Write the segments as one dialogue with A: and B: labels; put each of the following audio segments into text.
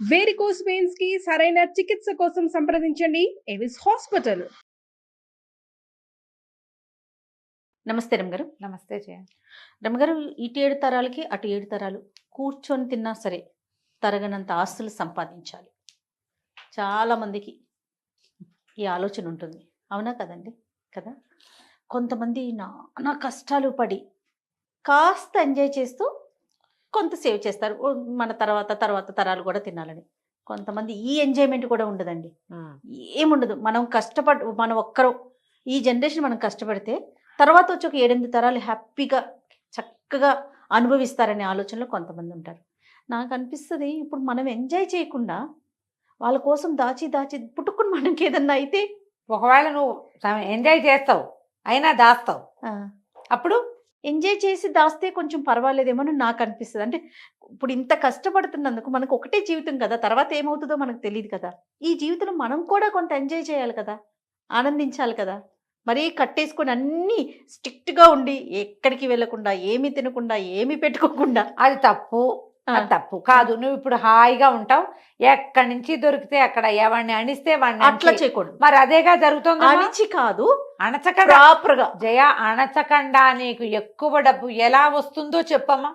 A: Varicose వెయిన్స్కి సరైన చికిత్స కోసం సంప్రదించండి. ఎవిస్ హాస్పిటల్
B: నమస్తే రమ్మగారు
C: నమస్తే జయ.
B: రమ్మగారు ఇటు ఏడు తరాలకి అటు ఏడు తరాలు. కూర్చొని తిన్నా సరే తరగనంత ఆస్తులు సంపాదించాలి. చాలామందికి ఈ ఆలోచన ఉంటుంది. అవునా కదండి? కదా? కొంతమంది నానా కష్టాలు పడి కాస్త ఎంజాయ్ చేస్తూ కొంత సేవ్ చేస్తారు. మన తర్వాత తర్వాత తరాలు కూడా తినాలని. కొంతమంది ఈ ఎంజాయ్మెంట్ కూడా ఉండదండి. ఏముండదు. మనం కష్టపడ్ మనం ఒక్కరు ఈ జనరేషన్ మనం కష్టపడితే తర్వాత వచ్చి ఒక ఏడెనిమిది తరాలు హ్యాపీగా చక్కగా అనుభవిస్తారనే ఆలోచనలో కొంతమంది ఉంటారు. నాకు అనిపిస్తుంది ఇప్పుడు మనం ఎంజాయ్ చేయకుండా వాళ్ళ కోసం దాచి దాచి పుట్టుకుని మనకి ఏదన్నా అయితే
C: ఒకవేళ నువ్వు ఎంజాయ్ చేస్తావు అయినా దాస్తావు. అప్పుడు
B: ఎంజాయ్ చేసి దాస్తే కొంచెం పర్వాలేదేమో అని నాకు అనిపిస్తుంది. అంటే ఇప్పుడు ఇంత కష్టపడుతున్నందుకు మనకు ఒకటే జీవితం కదా తర్వాత ఏమవుతుందో మనకు తెలియదు కదా. ఈ జీవితంలో మనం కూడా కొంత ఎంజాయ్ చేయాలి కదా ఆనందించాలి కదా. మరీ కట్టేసుకొని అన్నీ స్ట్రిక్ట్గా ఉండి ఎక్కడికి వెళ్ళకుండా ఏమీ తినకుండా ఏమీ పెట్టుకోకుండా.
C: అది తప్పు. అది తప్పు. కాదు నువ్వు ఇప్పుడు హాయిగా ఉంటావు. ఎక్కడి నుంచి దొరికితే అక్కడ ఎవరిని అణిస్తే వాడిని
B: అట్లా చేయకూడదు.
C: మరి అదేగా జరుగుతుంది
B: అణిచి కాదు
C: అణచకుండా.
B: ప్రాపర్గా
C: జయ అణచకుండా నీకు ఎక్కువ డబ్బు ఎలా వస్తుందో చెప్పమ్మా.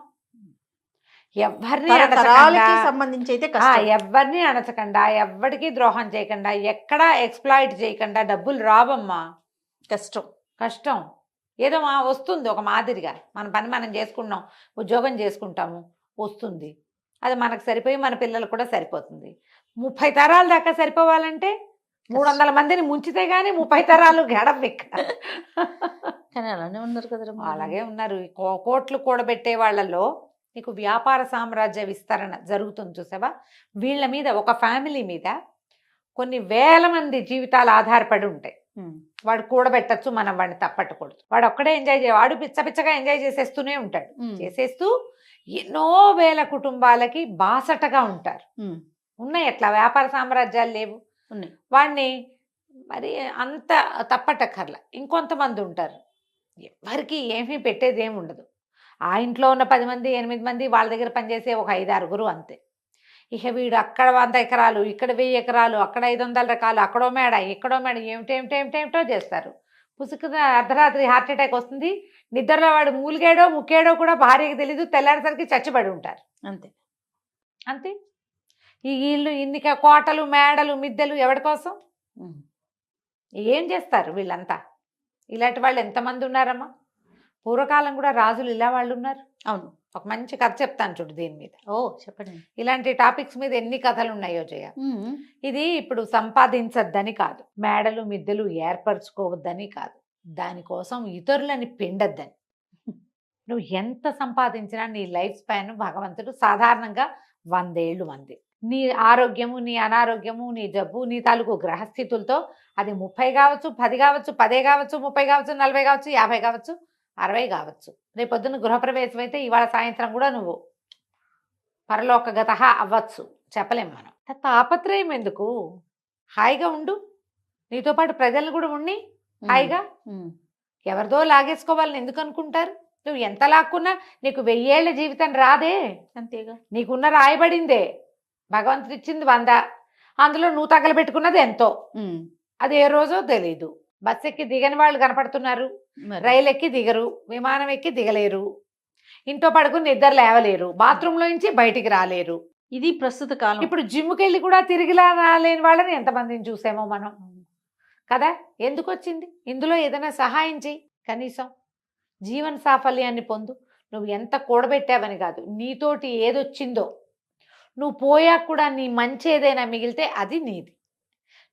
C: ఎవరిని
B: సంబంధించి అయితే
C: ఎవరిని అణచకుండా? ఎవరికి ద్రోహం చేయకుండా? ఎక్కడా ఎక్స్ప్లాయిట్ చేయకుండా? డబ్బులు రావమ్మా.
B: కష్టం.
C: కష్టం. ఏదో మా వస్తుంది ఒక మాదిరిగా. మన పని మనం చేసుకున్నాం ఉద్యోగం చేసుకుంటాము వస్తుంది. అది మనకు సరిపోయి మన పిల్లలకు కూడా సరిపోతుంది. ముప్పై తరాల దాకా సరిపోవాలంటే మూడు వందల మందిని ముంచితే గానీ ముప్పై తరాలు గడపెక్క
B: కానీ అలానే ఉన్నారు మరి.
C: అలాగే ఉన్నారు కోట్లు కూడబెట్టే వాళ్ళలో నీకు వ్యాపార సామ్రాజ్య విస్తరణ జరుగుతుంది చూసావా వీళ్ళ మీద ఒక ఫ్యామిలీ మీద కొన్ని వేల మంది జీవితాలు ఆధారపడి ఉంటాయి. వాడు కూడబెట్టచ్చు మనం వాడిని తప్పట్టకూడదు వాడు ఒక్కడే ఎంజాయ్ చేయ వాడు పిచ్చ పిచ్చగా ఎంజాయ్ చేసేస్తూనే ఉంటాడు. చేసేస్తూ ఎన్నో వేల కుటుంబాలకి బాసటగా ఉంటారు. ఉన్నాయి ఎట్లా వ్యాపార సామ్రాజ్యాలు లేవు
B: ఉన్నాయి.
C: వాడిని మరి అంత తప్పటక్కర్ల. ఇంకొంతమంది ఉంటారు ఎవరికి ఏమీ పెట్టేది ఏమి ఉండదు ఆ ఇంట్లో ఉన్న పది మంది ఎనిమిది మంది వాళ్ళ దగ్గర పనిచేసే ఒక ఐదు ఆరుగురు అంతే. ఇక వీడు అక్కడ వంద ఎకరాలు ఇక్కడ వెయ్యి ఎకరాలు అక్కడ ఐదు వందల రకాలు అక్కడో మేడ ఇక్కడో మేడ ఏమిటో ఏమిటో ఏమిటో ఏమిటో చేస్తారు. పుసుకున అర్ధరాత్రి హార్ట్ అటాక్ వస్తుంది. నిద్రలో వాడు మూలిగాడో ముక్కేడో కూడా భార్యకి తెలీదు. తెల్లారేసరికి చచ్చిపడి ఉంటారు.
B: అంతే.
C: అంతే? ఈ ఇల్లు ఇన్ని కోటలు మేడలు మిద్దెలు ఎవరి కోసం. ఏం చేస్తారు వీళ్ళంతా? ఇలాంటి వాళ్ళు ఎంతమంది ఉన్నారమ్మా? పూర్వకాలం కూడా రాజులు ఇలా వాళ్ళు ఉన్నారు.
B: అవును.
C: ఒక మంచి కథ చెప్తాను చూడు దీని మీద.
B: ఓ చెప్పండి.
C: ఇలాంటి టాపిక్స్ మీద ఎన్ని కథలు ఉన్నాయో జయ. ఇది ఇప్పుడు సంపాదించద్దని కాదు. మేడలు మిద్దెలు ఏర్పరచుకోవద్దని కాదు. దానికోసం ఇతరులని పిండద్దని. నువ్వు ఎంత సంపాదించినా నీ లైఫ్ స్పాన్ భగవంతుడు సాధారణంగా వందేళ్ళు మంది. నీ ఆరోగ్యము నీ అనారోగ్యము నీ జబ్బు నీ తాలూకు గ్రహస్థితులతో అది ముప్పై కావచ్చు పది కావచ్చు పదే కావచ్చు ముప్పై కావచ్చు నలభై కావచ్చు యాభై కావచ్చు అరవై కావచ్చు. రేపొద్దున గృహప్రవేశం అయితే ఇవాళ సాయంత్రం కూడా నువ్వు పరలోకగత అవ్వచ్చు. చెప్పలేం మనం. తాపత్రయం ఎందుకు? హాయిగా ఉండు. నీతో పాటు ప్రజలు కూడా ఉండి హాయిగా. ఎవరిదో లాగేసుకోవాలని ఎందుకు అనుకుంటారు? నువ్వు ఎంత లాక్కున్నా నీకు వెయ్యేళ్ళ జీవితం రాదే.
B: అంతేగా.
C: నీకున్న రాయబడిందే. భగవంతుడు ఇచ్చింది వంద. అందులో నువ్వు తగలబెట్టుకున్నది ఎంతో. అది ఏ రోజో తెలీదు. బస్ ఎక్కి దిగని వాళ్ళు కనపడుతున్నారు. రైలు ఎక్కి దిగరు. విమానం ఎక్కి దిగలేరు. ఇంట్లో పడుకుని నిద్ర లేవలేరు. బాత్రూంలో నుంచి బయటికి రాలేరు.
B: ఇది ప్రస్తుత కాలం.
C: ఇప్పుడు జిమ్కి వెళ్ళి కూడా తిరిగిలా రాలేని వాళ్ళని ఎంతమందిని చూసామో మనం. కదా? ఎందుకు వచ్చింది ఇందులో ఏదైనా సహాయం చెయ్యి కనీసం జీవన సాఫల్యాన్ని పొందు. నువ్వు ఎంత కూడబెట్టావని కాదు. నీతోటి ఏదొచ్చిందో నువ్వు పోయాక కూడా నీ మంచి ఏదైనా మిగిలితే అది నీది.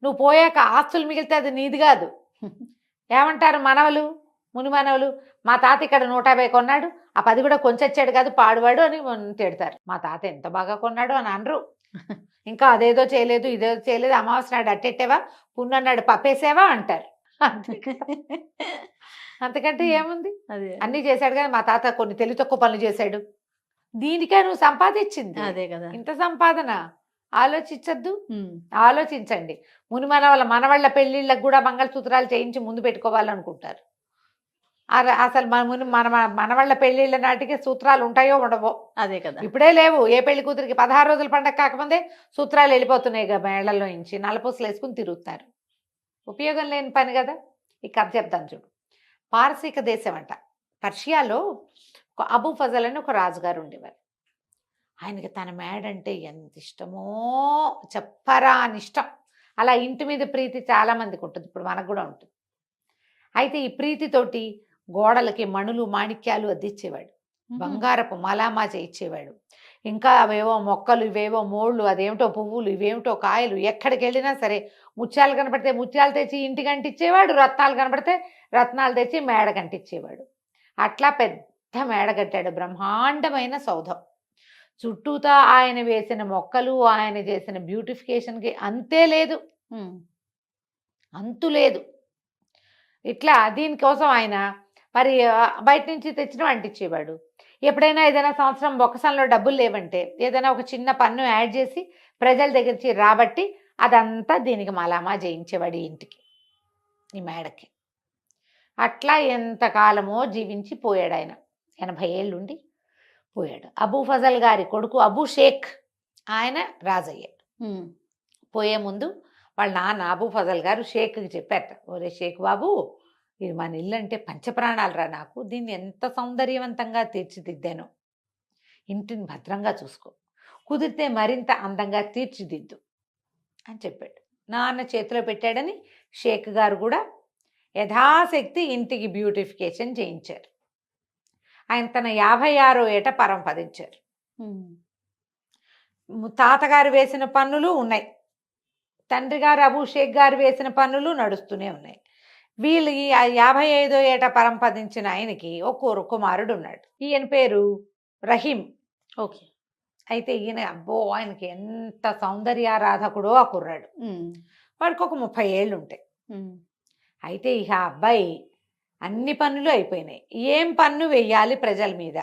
C: నువ్వు పోయాక ఆస్తులు మిగిలితే అది నీది కాదు. ఏమంటారు మనవలు ముని మనవలు? మా తాత ఇక్కడ నూట యాభై కొన్నాడు ఆ పది కూడా కొంచెచ్చాడు కాదు పాడువాడు అని తిడతారు. మా తాత ఎంత బాగా కొన్నాడు అని అనరు. ఇంకా అదేదో చేయలేదు ఇదేదో చేయలేదు అమావాస్య నాడు అట్టెట్టావా? పున్నన్నాడు పప్పేసావా? అంటారు. అంతకంటే ఏముంది?
B: అదే.
C: అన్నీ చేశాడు కానీ మా తాత కొన్ని తెలివి తక్కువ పనులు చేశాడు. దీనికే నువ్వు సంపాదించింది.
B: అదే కదా.
C: ఇంత సంపాదన? ఆలోచించద్దు. ఆలోచించండి. ముని మనవల మనవాళ్ళ పెళ్ళిళ్ళకు కూడా మంగళసూత్రాలు చేయించి ముందు పెట్టుకోవాలనుకుంటారు. అసలు మన ముని మన మన వాళ్ళ పెళ్ళిళ్ళ నాటికి సూత్రాలు ఉంటాయో ఉండవో?
B: అదే కదా.
C: ఇప్పుడే లేవు. ఏ పెళ్ళి కూతురికి పదహారు రోజుల పండగ కాకముందే సూత్రాలు వెళ్ళిపోతున్నాయి కదా మేళ్ళలో నుంచి. నలపూసలు వేసుకుని తిరుగుతారు. ఉపయోగం లేని పని కదా. ఈ కథ చెప్తాను చూడు. పారసీక దేశం అంట పర్షియాలో ఒక అబూ ఫజల్ అని ఒక రాజుగారు ఉండేవారు. ఆయనకి తన మేడంటే ఎంత ఇష్టమో చెప్పరా అని ఇష్టం. అలా ఇంటి మీద ప్రీతి చాలా మందికి ఉంటుంది. ఇప్పుడు మనకు కూడా ఉంటుంది. అయితే ఈ ప్రీతితోటి గోడలకి మణులు మాణిక్యాలు అద్దిచ్చేవాడు. బంగారపు మలామాచ ఇచ్చేవాడు ఇంకా అవేవో మొక్కలు ఇవేవో మోళ్ళు అదేమిటో పువ్వులు ఇవేమిటో కాయలు ఎక్కడికి వెళ్ళినా సరే ముత్యాలు కనపడితే ముత్యాలు తెచ్చి ఇంటికి అంటించేవాడు రత్నాలు కనపడితే రత్నాలు తెచ్చి మేడ కంటించేవాడు అట్లా పెద్ద మేడ కట్టాడు బ్రహ్మాండమైన సౌధం. చుట్టూతా ఆయన వేసిన మొక్కలు ఆయన చేసిన బ్యూటిఫికేషన్కి అంతే లేదు. అంతు లేదు. ఇట్లా దీనికోసం ఆయన మరి బయట నుంచి తెచ్చిన అంటించేవాడు ఎప్పుడైనా ఏదైనా సంవత్సరం బొక్కసంలో డబ్బులు లేవంటే ఏదైనా ఒక చిన్న పన్ను యాడ్ చేసి ప్రజల దగ్గర నుంచి రాబట్టి అదంతా దీనికి మలామా చేయించేవాడు ఇంటికి ఈ మేడకి. అట్లా ఎంతకాలమో జీవించి పోయాడు ఆయన ఎనభై ఏళ్ళుండి పోయాడు. అబూ ఫజల్ గారి కొడుకు అబూ షేక్ ఆయన రాజయ్యాడు. పోయే ముందు వాళ్ళ నాన్న అబూ ఫజల్ గారు షేక్కి చెప్పారట ఒరే షేక్ బాబు ఇది మన ఇల్లు అంటే పంచప్రాణాలు రా నాకు. దీన్ని ఎంత సౌందర్యవంతంగా తీర్చిదిద్దాను. ఇంటిని భద్రంగా చూసుకో. కుదిరితే మరింత అందంగా తీర్చిదిద్దు అని చెప్పాడు. నాన్న చేతిలో పెట్టాడని షేక్ గారు కూడా యథాశక్తి ఇంటికి బ్యూటిఫికేషన్ చేయించారు. ఆయన తన యాభై ఆరో ఏట పరంపదించారు తాతగారు వేసిన పన్నులు ఉన్నాయి. తండ్రి గారు అబూ షేక్ గారు వేసిన పన్నులు నడుస్తూనే ఉన్నాయి. వీళ్ళు ఈ యాభై ఐదో ఏట పరంపదించిన ఆయనకి ఒక కుమారుడు ఉన్నాడు ఈయన పేరు రహీం.
B: ఓకే.
C: అయితే ఈయన అబ్బో! ఆయనకి ఎంత సౌందర్యారాధకుడో ఆ కుర్రాడు. వాడికి ఒక ముప్పై ఏళ్ళు ఉంటాయి. అయితే ఇక అబ్బాయి అన్ని పనులు అయిపోయినాయి. ఏం పన్ను వెయ్యాలి ప్రజల మీద?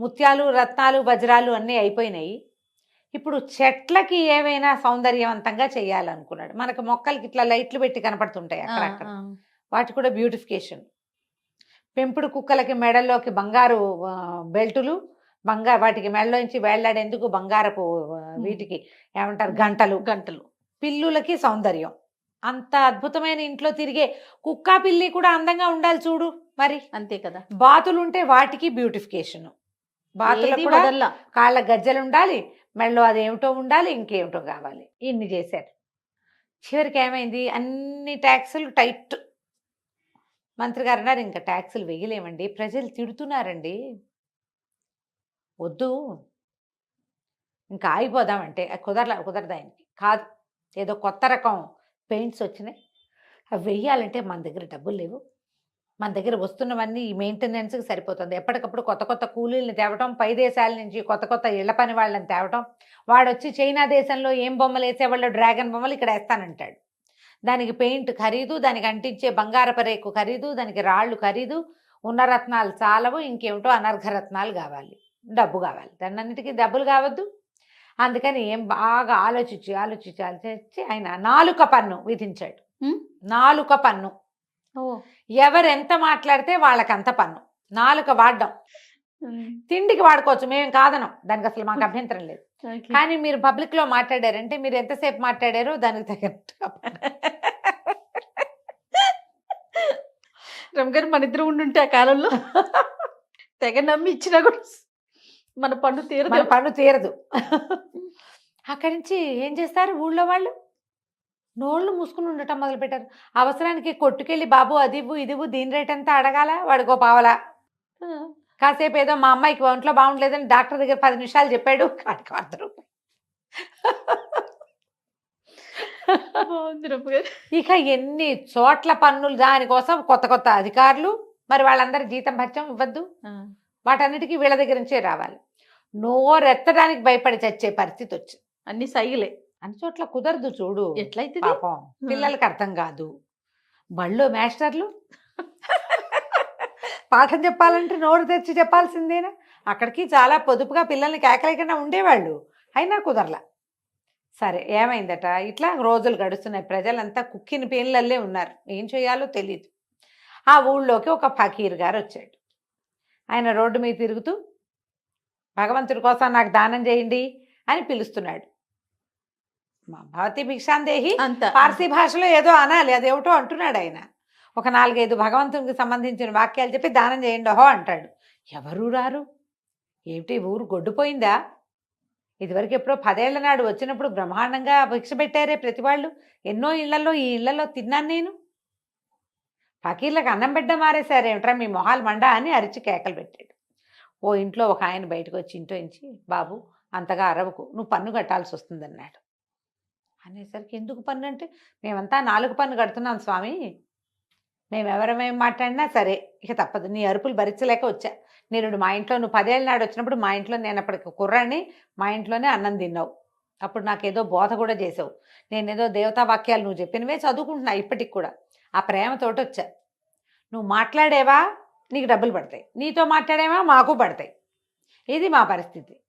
C: ముత్యాలు రత్నాలు వజ్రాలు అన్నీ అయిపోయినాయి. ఇప్పుడు చెట్లకి ఏమైనా సౌందర్యవంతంగా చేయాలనుకున్నాడు. మనకు మొక్కలకి ఇట్లా లైట్లు పెట్టి కనపడుతుంటాయి అక్కడక్కడ. వాటి కూడా బ్యూటిఫికేషన్. పెంపుడు కుక్కలకి మెడల్లోకి బంగారు బెల్టులు బంగారు వాటికి మెడలోంచి వేళ్ళాడేందుకు బంగారపు వీటికి ఏమంటారు? గంటలు.
B: గంటలు.
C: పిల్లులకి సౌందర్యం. అంత అద్భుతమైన ఇంట్లో తిరిగే కుక్క పిల్లి కూడా అందంగా ఉండాలి చూడు మరి.
B: అంతే కదా.
C: బాతులు ఉంటే వాటికి బ్యూటిఫికేషన్. బాతులకు
B: ఏది
C: కూడా కాళ్ళ గజ్జలు ఉండాలి మెడలో అదేమిటో ఉండాలి ఇంకేమిటో కావాలి. ఇన్ని చేశారు. చివరికి ఏమైంది? అన్ని ట్యాక్సులు టైట్. మంత్రి గారు అన్నారు ఇంకా ట్యాక్సులు వేయలేమండి ప్రజలు తిడుతున్నారండి. వద్దు. ఇంకా ఆగిపోదామంటే కుదరలా కుదరదు ఆయనకి? కాదు. ఏదో కొత్త రకం పెయింట్స్ వచ్చినాయి. అవి వెయ్యాలంటే మన దగ్గర డబ్బులు లేవు. మన దగ్గర వస్తున్నవన్నీ ఈ మెయింటెనెన్స్కి సరిపోతుంది. ఎప్పటికప్పుడు కొత్త కొత్త కూలీలను తేవటం పై దేశాల నుంచి కొత్త కొత్త ఇళ్ళ పని వాళ్ళని తేవటం. వాడు వచ్చి చైనా దేశంలో ఏం బొమ్మలు వేసేవాళ్ళు? డ్రాగన్ బొమ్మలు ఇక్కడ వేస్తానంటాడు. దానికి పెయింట్ ఖరీదు దానికి అంటించే బంగారపు రేకు ఖరీదు దానికి రాళ్ళు ఖరీదు. ఉన్న రత్నాలు చాలవు ఇంకేమిటో అనర్ఘ రత్నాలు కావాలి. డబ్బు కావాలి. దాన్నింటికి డబ్బులు కావద్దు. అందుకని ఏం బాగా ఆలోచించి ఆలోచించి ఆలోచించి ఆయన నాలుక పన్ను విధించాడు. నాలుక పన్ను.
B: ఓ.
C: ఎవరెంత మాట్లాడితే వాళ్ళకంత పన్ను. నాలుక వాడడం. తిండికి వాడుకోవచ్చు. మేము కాదనం. దానికి అసలు మాకు అభ్యంతరం లేదు. కానీ మీరు పబ్లిక్లో మాట్లాడారంటే మీరు ఎంతసేపు మాట్లాడారో దానికి తగినట్టుగా పన్ను.
B: రమగారు మన ఇద్దరు ఉండుంటే ఆ కాలంలో. తెగ నమ్మి ఇచ్చినా కూడా మన పండు తీరదు.
C: మన పన్ను తీరదు. అక్కడి నుంచి ఏం చేస్తారు ఊళ్ళో వాళ్ళు? నోళ్ళు మూసుకుని ఉండటం మొదలు పెట్టారు అవసరానికి కొట్టుకెళ్ళి బాబు అది ఇవ్వు ఇది ఇవ్వు దీని రేట్ ఎంత అడగాల? వాడికో పావలా? కాసేపు ఏదో మా అమ్మాయికి ఒంట్లో బాగుండలేదని డాక్టర్ దగ్గర పది నిమిషాలు చెప్పాడు. వాడికి వంద రూపాయలు. ఇక ఎన్ని చోట్ల పన్నులు దానికోసం కొత్త కొత్త అధికారులు. మరి వాళ్ళందరి జీతం భత్యం ఇవ్వద్దు. వాటన్నిటికీ వీళ్ళ దగ్గర నుంచే రావాలి. నోరెత్తడానికి భయపడి చచ్చే పరిస్థితి వచ్చింది.
B: అన్ని సైగలే.
C: అన్ని చోట్ల కుదరదు చూడు.
B: ఎట్లయితే
C: పాపం పిల్లలకి అర్థం కాదు. బళ్ళు మాస్టర్లు? పాఠం చెప్పాలంటే నోరు తెచ్చి చెప్పాల్సిందేనా? అక్కడికి చాలా పొదుపుగా పిల్లల్ని కేకలేకుండా ఉండేవాళ్ళు. అయినా కుదరలా. సరే ఏమైందట? ఇట్లా రోజులు గడుస్తున్నాయి. ప్రజలంతా కుక్కిన పేన్లల్లే ఉన్నారు. ఏం చేయాలో తెలియదు ఆ ఊళ్ళోకి ఒక ఫకీర్ గారు వచ్చాడు. ఆయన రోడ్డు మీద తిరుగుతూ భగవంతుడి కోసం నాకు దానం చేయండి అని పిలుస్తున్నాడు. మా భవతి భిక్షాందేహి
B: అంత.
C: పార్సీ భాషలో ఏదో అనాలి అదేమిటో అంటున్నాడు ఆయన. ఒక నాలుగైదు భగవంతునికి సంబంధించిన వాక్యాలు చెప్పి దానం చేయండి ఓహో అంటాడు. ఎవరు రారు? ఏమిటి ఊరు గొడ్డుపోయిందా? ఇదివరకు ఎప్పుడో పదేళ్ళ నాడు వచ్చినప్పుడు బ్రహ్మాండంగా భిక్ష పెట్టారే ప్రతి వాళ్ళు ఎన్నో ఇళ్ళలో ఈ ఇళ్ళలో తిన్నాను నేను. ఫకీర్లకు అన్నం బిడ్డ మారేశారేమిట్రా? మీ మొహాలు మండ అని అరిచి కేకలు పెట్టాడు. ఓ ఇంట్లో ఒక ఆయన బయటకు వచ్చి ఇంట్లో ఇంచి బాబు అంతగా అరవకు నువ్వు పన్ను కట్టాల్సి వస్తుందన్నాడు. అనేసరికి ఎందుకు పన్ను అంటే మేమంతా నాలుగు పన్ను కడుతున్నాం స్వామి. మేమెవరమేం మాట్లాడినా సరే ఇక తప్పదు. నీ అరుపులు భరించలేక వచ్చా. నేను మా ఇంట్లో నువ్వు పదేళ్ళ నాడు వచ్చినప్పుడు మా ఇంట్లో నేను అప్పటికి కుర్రాన్ని మా ఇంట్లోనే అన్నం తిన్నావు. అప్పుడు నాకేదో బోధ కూడా చేసావు. నేనేదో దేవతా వాక్యాలు నువ్వు చెప్పినవే చదువుకుంటున్నా ఇప్పటికి కూడా. ఆ ప్రేమతోటి వచ్చా. నువ్వు మాట్లాడేవా? నీకు డబ్బులు పడతాయి. నీతో మాట్లాడేవా? మాకు పడతాయి. ఇది మా పరిస్థితి.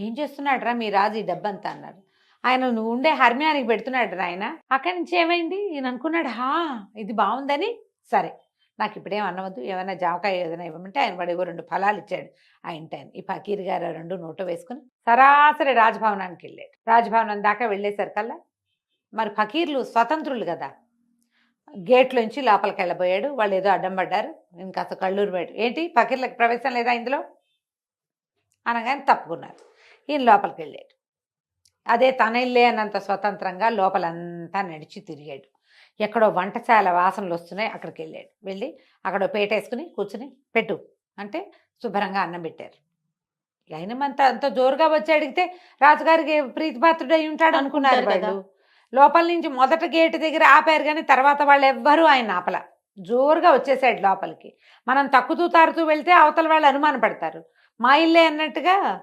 C: ఏం చేస్తున్నాడురా మీ రాజు ఈ డబ్బంతా అన్నారు ఆయన నువ్వు ఉండే హర్మ్యానికి పెడుతున్నాడు ఆయన. అక్కడి నుంచి ఏమైంది? ఈయన అనుకున్నాడు హా ఇది బాగుందని. సరే నాకు ఇప్పుడేం అనవద్దు ఏమైనా జామకాయ ఏదైనా ఇవ్వమంటే ఆయన వాడు రెండు ఫలాలు ఇచ్చాడు. ఆ ఇంటి ఆయన ఈ ఫకీర్ గారు రెండు నోటు వేసుకుని సరాసరి రాజభవనానికి వెళ్ళాడు. రాజభవనం దాకా వెళ్ళేసరికల్లా మరి ఫకీర్లు స్వతంత్రులు కదా. గేట్లోంచి లోపలికి వెళ్ళబోయాడు. వాళ్ళు ఏదో అడ్డం పడ్డారు. ఇంకా అసలు కళ్ళూరు పోయాడు ఏంటి? ఫకీర్లకు ప్రవేశం లేదా ఇందులో? అనగానే తప్పుకున్నారు. ఈయన లోపలికి వెళ్ళాడు. అదే తన ఇల్లే అన్నంత స్వతంత్రంగా లోపలంతా నడిచి తిరిగాడు. ఎక్కడో వంటశాల వాసనలు వస్తున్నాయి. అక్కడికి వెళ్ళాడు. వెళ్ళి అక్కడ పేటేసుకుని కూర్చుని పెట్టు అంటే శుభ్రంగా అన్నం పెట్టారు. ఆయన అంత అంత జోరుగా వచ్చి అడిగితే రాజుగారికి ప్రీతిపాత్రుడు అయి ఉంటాడు అనుకున్నారు. వాళ్ళు. లోపల నుంచి మొదట గేటు దగ్గర ఆపారు కానీ తర్వాత వాళ్ళు ఎవ్వరూ ఆయన ఆపల. జోరుగా వచ్చేసాడు లోపలికి. మనం తక్కుతూ తారుతూ వెళ్తే అవతల వాళ్ళు అనుమాన పడతారు. మా ఇల్లే అన్నట్టుగా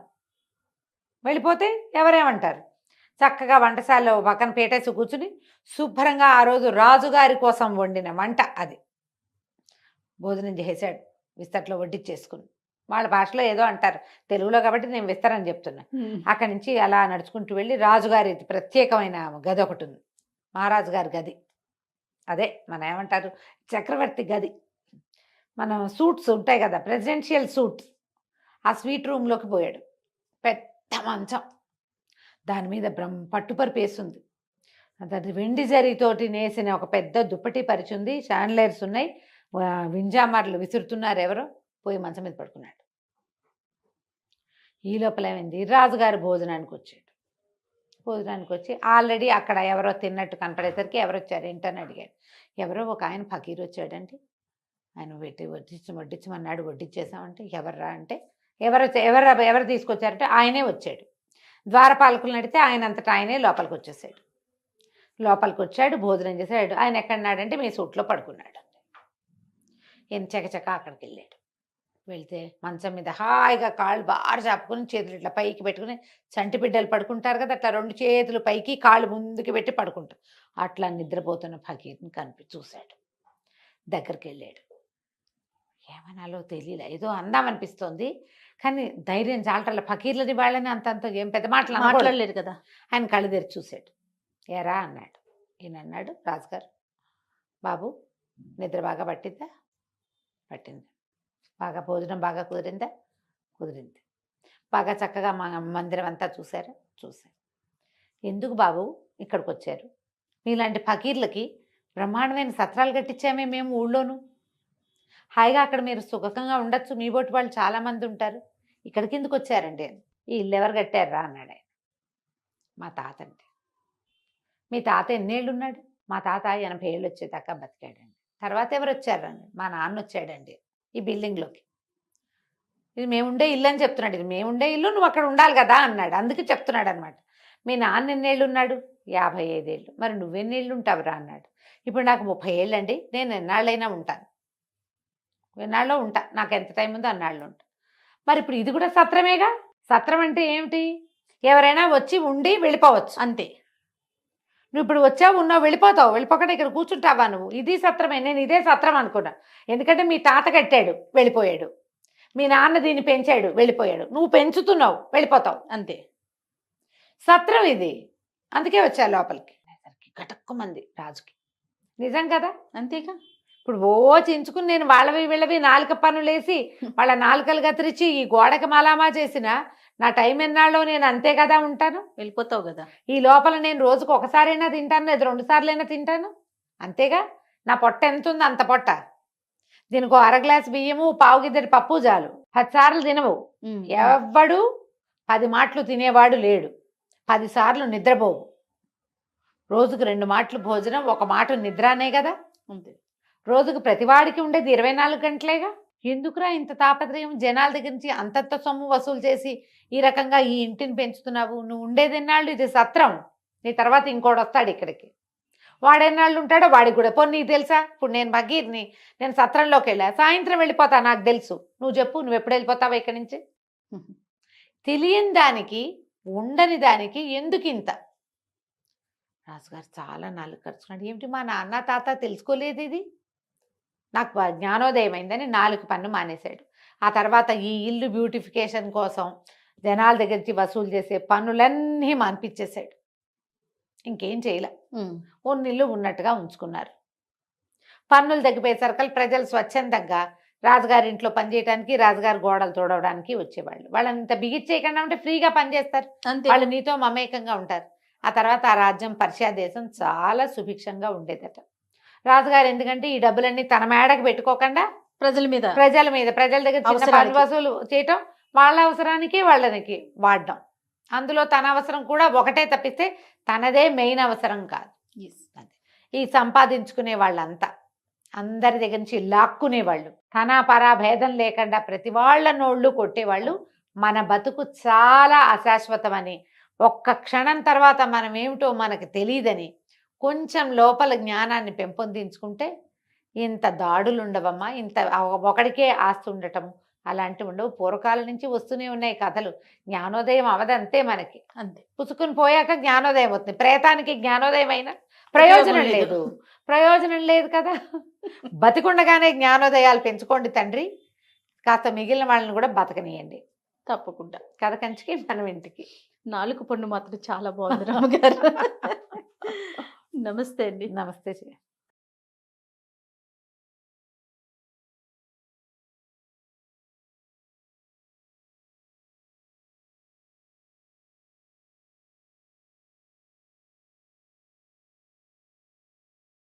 C: వెళ్ళిపోతే ఎవరేమంటారు? చక్కగా వంటశాలలో పక్కన పేటేసి కూర్చుని శుభ్రంగా ఆ రోజు రాజుగారి కోసం వండిన వంట అది. భోజనం చేశాడు. విస్తట్లో వడ్డిచ్చేసుకుని. వాళ్ళ భాషలో ఏదో అంటారు. తెలుగులో కాబట్టి నేను విస్తరని చెప్తున్నా. అక్కడి నుంచి అలా నడుచుకుంటూ వెళ్ళి రాజుగారి ప్రత్యేకమైన గది ఒకటి ఉంది. మహారాజు గారి గది. అదే మన ఏమంటారు? చక్రవర్తి గది. మన సూట్స్ ఉంటాయి కదా ప్రెసిడెన్షియల్ సూట్ ఆ స్వీట్ రూమ్లోకి పోయాడు. పెద్ద మంచం. దాని మీద బ్రహ్మ పట్టుపరుపు వేసింది. అది వెండి జరీతోటి నేసిన ఒక పెద్ద దుప్పటి పరిచి ఉంది షాండ్లైర్స్ ఉన్నాయి వింజామార్లు విసురుతున్నారు ఎవరో. పోయి మంచం మీద పడుకున్నాడు. ఈ లోపల ఏమైంది? రాజుగారి భోజనానికి వచ్చాడు భోజనానికి వచ్చి ఆల్రెడీ అక్కడ ఎవరో తిన్నట్టు కనపడేసరికి ఎవరు వచ్చారు ఏంటని అడిగాడు. ఎవరో ఒక ఆయన ఫకీర్ వచ్చాడండి. ఆయన పెట్టి వడ్డించి వడ్డించమన్నాడు వడ్డించేసామంటే ఎవర్రా అంటే ఎవరు ఎవరు ఎవరు తీసుకొచ్చారంటే ఆయనే వచ్చాడు. ద్వారపాలకులు నడితే ఆయన అంతటా ఆయనే లోపలికి వచ్చేసాడు లోపలికి వచ్చాడు భోజనం చేశాడు. ఆయన ఎక్కడున్నాడంటే మీ సూట్లో పడుకున్నాడు. ఈయన చకచక అక్కడికి వెళ్ళాడు వెళ్తే మంచం మీద హాయిగా కాళ్ళు బాగా చాపుకుని చేతులు ఇట్లా పైకి పెట్టుకుని చంటి బిడ్డలు పడుకుంటారు కదా అట్లా రెండు చేతులు పైకి కాళ్ళు ముందుకు పెట్టి పడుకుంటారు. అట్లా నిద్రపోతున్న ఫకీర్ని కనిపి చూశాడు. దగ్గరికి వెళ్ళాడు ఏమనాలో తెలియలే ఏదో అందామనిపిస్తోంది కానీ ధైర్యం చాలటల ఫకీర్లని వాళ్ళని అంత అంత ఏం పెద్ద మాటలు.
B: మాట్లాడలేరు కదా.
C: ఆయన కళ్ళు తెరిచి చూశాడు. ఏరా అన్నాడు. ఈయన అన్నాడు రాజుగారు బాబు నిద్ర బాగా పట్టిందా? పట్టింది. బాగా భోజనం బాగా కుదిరిందా? కుదిరింది. బాగా చక్కగా మా మందిరం అంతా చూసారా? చూశారు ఎందుకు బాబు? ఇక్కడికి వచ్చారు మీలాంటి ఫకీర్లకి బ్రహ్మాండమైన సత్రాలు కట్టించామే మేము ఊళ్ళోను. హాయిగా అక్కడ మీరు సుఖంగా ఉండొచ్చు. మీ బోటి వాళ్ళు చాలామంది ఉంటారు. ఇక్కడికి ఎందుకు వచ్చారండి? ఈ ఇల్లు ఎవరు కట్టారా అన్నాడు ఆయన. మా తాత అండి మీ తాత ఎన్నేళ్ళు ఉన్నాడు మా తాత ఎనభై ఏళ్ళు వచ్చేదాకా బతికాడండి. తర్వాత ఎవరు వచ్చారండి మా నాన్న వచ్చాడండి. ఈ బిల్డింగ్లోకి. ఇది మేముండే ఇల్లు అని చెప్తున్నాడు. ఇది మేముండే ఇల్లు నువ్వు అక్కడ ఉండాలి కదా అన్నాడు. అందుకే చెప్తున్నాడు అనమాట మీ నాన్న ఎన్నేళ్ళు ఉన్నాడు యాభై ఐదేళ్ళు. మరి నువ్వెన్నేళ్ళు ఉంటావురా అన్నాడు. ఇప్పుడు నాకు ముప్పై ఏళ్ళు అండి నేను ఎన్నాళ్ళైనా ఉంటాను. ఎన్నాళ్ళు ఉంటా. నాకు ఎంత టైం ఉందో అన్నాళ్ళు ఉంటా. మరి ఇప్పుడు ఇది కూడా సత్రమేగా? సత్రం అంటే ఏమిటి? ఎవరైనా వచ్చి ఉండి వెళ్ళిపోవచ్చు.
B: అంతే.
C: నువ్వు ఇప్పుడు వచ్చావు ఉన్నావు వెళ్ళిపోతావు వెళ్ళిపోకుండా ఇక్కడ కూర్చుంటావా నువ్వు? ఇది సత్రమే నేను ఇదే సత్రం అనుకున్నా. ఎందుకంటే మీ తాత కట్టాడు వెళ్ళిపోయాడు. మీ నాన్న దీన్ని పెంచాడు వెళ్ళిపోయాడు. నువ్వు పెంచుతున్నావు వెళ్ళిపోతావు.
B: అంతే.
C: సత్రం ఇది. అందుకే వచ్చా లోపలికి. గటక్కుమంది రాజుకి. నిజం కదా?
B: అంతేగా?
C: ఇప్పుడు ఓ చించుకుని నేను వాళ్ళవి వీళ్ళవి నాలుక పనులేసి వాళ్ళ నాలుకలు కత్తిరించి ఈ గోడకి మలామా చేసిన నా టైం ఎన్నాళ్ళలో నేను అంతే కదా ఉంటాను?
B: వెళ్ళిపోతావు కదా.
C: ఈ లోపల నేను రోజుకు ఒకసారైనా తింటాను లేదా రెండు సార్లైనా తింటాను? అంతేగా? నా పొట్ట ఎంత ఉంది అంత పొట్ట. దీనికి అర గ్లాస్ బియ్యము పావు గిద్దరి పప్పు చాలు. పది సార్లు తినవు.
B: ఉమ్.
C: ఎవ్వడు పది మాటలు తినేవాడు లేడు. పది సార్లు నిద్రపోవు. రోజుకు రెండు మాటలు భోజనం ఒక మాట నిద్ర అనే కదా రోజుకు ప్రతివాడికి ఉండేది ఇరవై నాలుగు గంటలేగా? ఎందుకురా ఇంత తాపత్రయం? జనాల దగ్గర నుంచి అంతంత సొమ్ము వసూలు చేసి ఈ రకంగా ఈ ఇంటిని పెంచుతున్నావు. నువ్వు ఉండేదిన్నాళ్ళు ఇది సత్రం. నీ తర్వాత ఇంకోటి వస్తాడు ఇక్కడికి. వాడెన్నాళ్ళు ఉంటాడో వాడికి కూడా. పోనీ నీకు తెలుసా? ఇప్పుడు నేను భగీర్ని నేను సత్రంలోకి వెళ్ళా. సాయంత్రం వెళ్ళిపోతా నాకు తెలుసు. నువ్వు చెప్పు నువ్వు ఎప్పుడు వెళ్ళిపోతావా ఇక్కడి నుంచి? తెలియని దానికి ఉండని దానికి ఎందుకు ఇంత? రాజుగారు చాలా నాలుగు ఖర్చుకున్నాడు ఏమిటి మా నాన్న తాత తెలుసుకోలేదు ఇది? నాకు జ్ఞానోదయం అయిందని నాలుగు పన్ను మానేశాడు. ఆ తర్వాత ఈ ఇల్లు బ్యూటిఫికేషన్ కోసం జనాల దగ్గర నుంచి వసూలు చేసే పన్నులన్నీ మాన్పించేశాడు. ఇంకేం చేయలే. ఉన్నిల్లు ఉన్నట్టుగా ఉంచుకున్నారు. పన్నులు తగ్గిపోయేసరికి ప్రజలు స్వచ్ఛందంగా రాజుగారి ఇంట్లో పనిచేయడానికి రాజుగారి గోడలు తోడవడానికి వచ్చేవాళ్ళు. వాళ్ళని ఇంత బిగిచ్చేయకుండా ఉంటే ఫ్రీగా పనిచేస్తారు.
B: అంతే.
C: వాళ్ళు నీతో మమేకంగా ఉంటారు. ఆ తర్వాత ఆ రాజ్యం పర్షియా దేశం చాలా సుభిక్షంగా ఉండేదట. రాజుగారు ఎందుకంటే ఈ డబ్బులన్నీ తన మేడకు పెట్టుకోకుండా
B: ప్రజల మీద.
C: ప్రజల మీద ప్రజల దగ్గర చిన్న వసూలు చేయటం వాళ్ళ అవసరానికి వాళ్ళనికి వాడడం. అందులో తన అవసరం కూడా ఒకటే తప్పిస్తే తనదే మెయిన్ అవసరం కాదు. ఈ సంపాదించుకునే వాళ్ళంతా అందరి దగ్గర నుంచి లాక్కునేవాళ్ళు తన పరా భేదం లేకుండా ప్రతి వాళ్ళ నోళ్ళు కొట్టేవాళ్ళు మన బతుకు చాలా అశాశ్వతమని ఒక్క క్షణం తర్వాత మనం ఏమిటో మనకు తెలియదని కొంచెం లోపల జ్ఞానాన్ని పెంపొందించుకుంటే ఇంత దాడులు ఉండవమ్మా ఇంత ఒకడికే ఆస్తి ఉండటము అలాంటివి ఉండవు. పూర్వకాలం నుంచి వస్తూనే ఉన్నాయి కథలు. జ్ఞానోదయం అవదంతే మనకి.
B: అంతే.
C: పుసుకుని పోయాక జ్ఞానోదయం అవుతుంది. ప్రేతానికి జ్ఞానోదయం అయినా ప్రయోజనం. లేదు. ప్రయోజనం లేదు కదా. బతికుండగానే జ్ఞానోదయాలు పెంచుకోండి తండ్రి. కాస్త మిగిలిన వాళ్ళని కూడా బతకనియండి.
B: తప్పకుండా.
C: కథ కంచికి మనం ఇంటికి.
B: నాలుగు పండు మాత్రం చాలా బాగుంది రామగారు నమస్తే అండి.
C: నమస్తే శ్రీ